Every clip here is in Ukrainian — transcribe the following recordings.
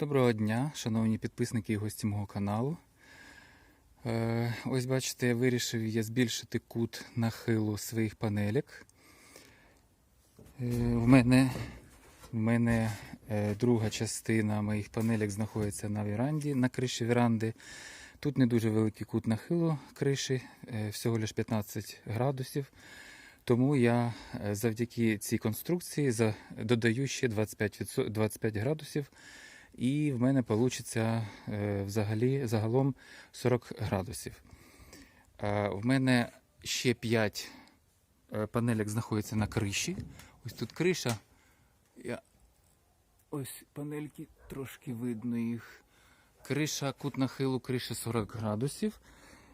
Доброго дня, шановні підписники і гості мого каналу. Е, Ось бачите, я вирішив я збільшити кут нахилу своїх панелек. Е, В мене, в мене е, друга частина моїх панелек знаходиться на віранді, на криші віранди. Тут не дуже великий кут нахилу криші, всього лише 15 градусів. Тому я завдяки цій конструкції додаю ще 25, відсо- 25 градусів, і в мене вийде взагалі загалом 40 градусів. Е, В мене ще 5 панелек знаходяться на криші. Ось тут криша. Я... Ось панельки трошки видно їх. Криша, кут нахилу, криша 40 градусів.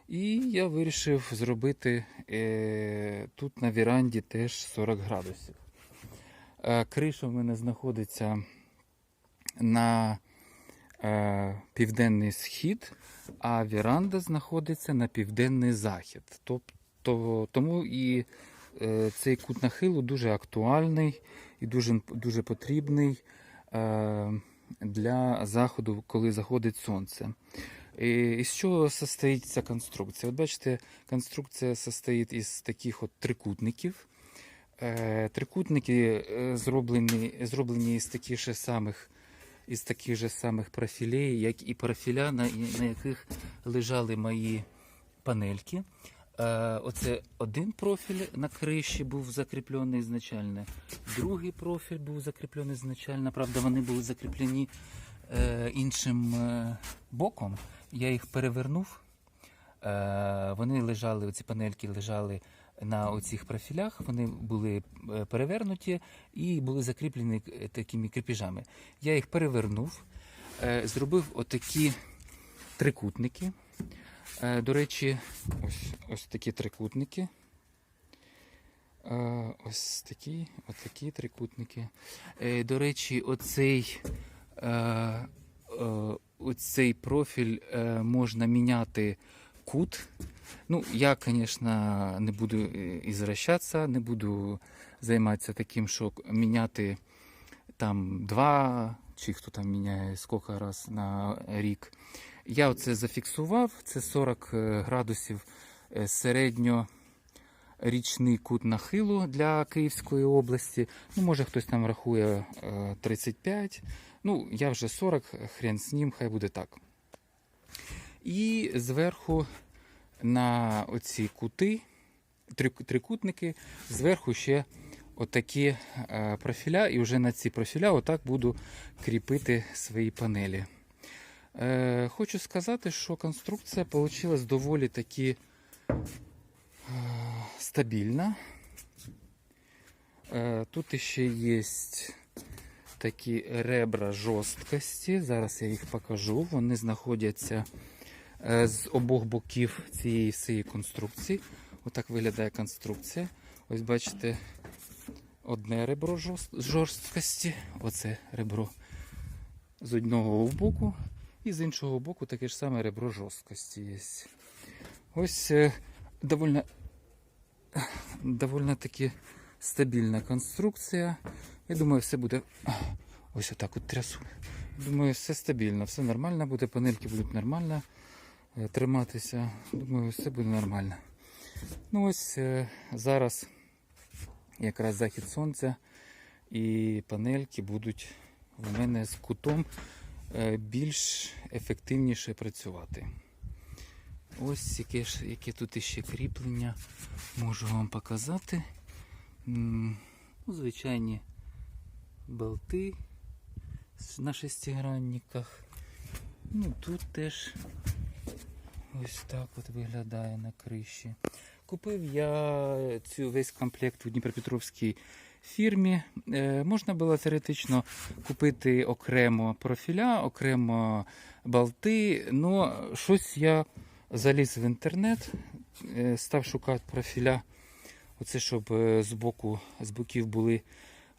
І я вирішив зробити е, тут на віранді теж 40 градусів. Е, криша в мене знаходиться на е, південний схід, а віранда знаходиться на південний захід. Тобто, тому і е, цей кут нахилу дуже актуальний і дуже, дуже потрібний е, для заходу, коли заходить сонце. І Із чого состоїть ця конструкція? От бачите, конструкція состоїть із таких от трикутників. Е, Трикутники е, зроблені, зроблені із таких же самих, із таких же самих профілей, як і профіля, на, на яких лежали мої панельки. Е, Оце один профіль на криші був закріплений ізначально, другий профіль був закріплений ізначально. Правда, вони були закріплені е, іншим е, боком. Я їх перевернув. Вони лежали, ці панельки лежали на оцих профілях, вони були е, перевернуті і були закріплені е, такими крепіжами. Я їх перевернув, е, зробив отакі трикутники. До речі, ось, ось такі трикутники. Ось такі, отакі трикутники. До речі, оцей, оцей профіль можна міняти кут. Ну, я, звісно, не буду е, ізращатися, не буду займатися таким, що міняти там два, чи хто там міняє скільки раз на рік. Я оце зафіксував, це 40 е, градусів е, середньорічний кут нахилу для Київської області. Ну, може хтось там рахує е, 35. Ну, я вже 40, хрен з ним, хай буде так. І зверху на оці кути, трикутники, зверху ще отакі е, профіля, і вже на ці профіля отак буду кріпити свої панелі. Е, хочу сказати, що конструкція вийшла доволі таки е, стабільна. Тут ще є такі ребра жорсткості. Зараз я їх покажу. Вони знаходяться з обох боків цієї всієї конструкції. Отак виглядає конструкція. Ось бачите, одне ребро жорсткості, оце ребро з одного боку, і з іншого боку таке ж саме ребро жорсткості є. Ось е, довольно, довольно таки стабільна конструкція. Я думаю, все буде. Ось отак от трясу. Думаю, все стабільно, все нормально буде, панельки будуть нормально е, триматися. Думаю, все буде нормально. Ну ось е, зараз якраз захід сонця і панельки будуть в мене з кутом е, більш ефективніше працювати. Ось яке, яке тут іще кріплення можу вам показати. Ну, звичайні болти на шестигранниках. Ну, тут теж ось так от виглядає на криші. Купив я цю весь комплект у Дніпропетровській фірмі. Е, можна було теоретично купити окремо профіля, окремо болти. але щось я заліз в інтернет, е, став шукати профіля. Оце щоб е, з боку, з боків були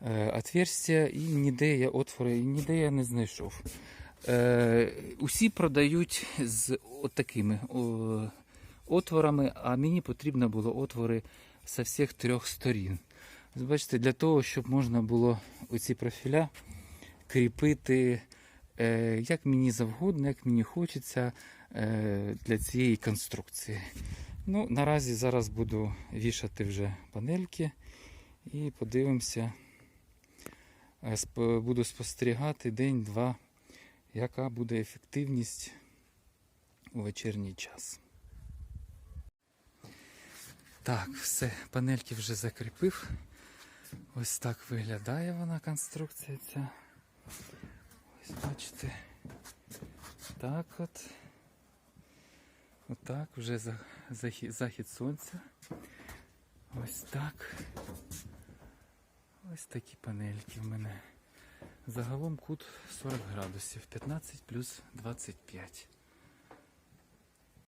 е, і ніде я отвори, і ніде я не знайшов. Е, усі продають з отакими о, отворами, а мені потрібно було отвори з всіх трьох сторін. Бачите, для того, щоб можна було оці профіля кріпити е, як мені завгодно, як мені хочеться е, для цієї конструкції. Ну, наразі зараз буду вішати вже панельки і подивимося. Буду спостерігати день-два, яка буде ефективність у вечірній час. Так, все, панельки вже закріпив. Ось так виглядає вона конструкція ця. Ось бачите. Так от. Отак вже захід, захід сонця. Ось так. Ось такі панельки в мене. Загалом кут 40 градусів, 15 плюс 25.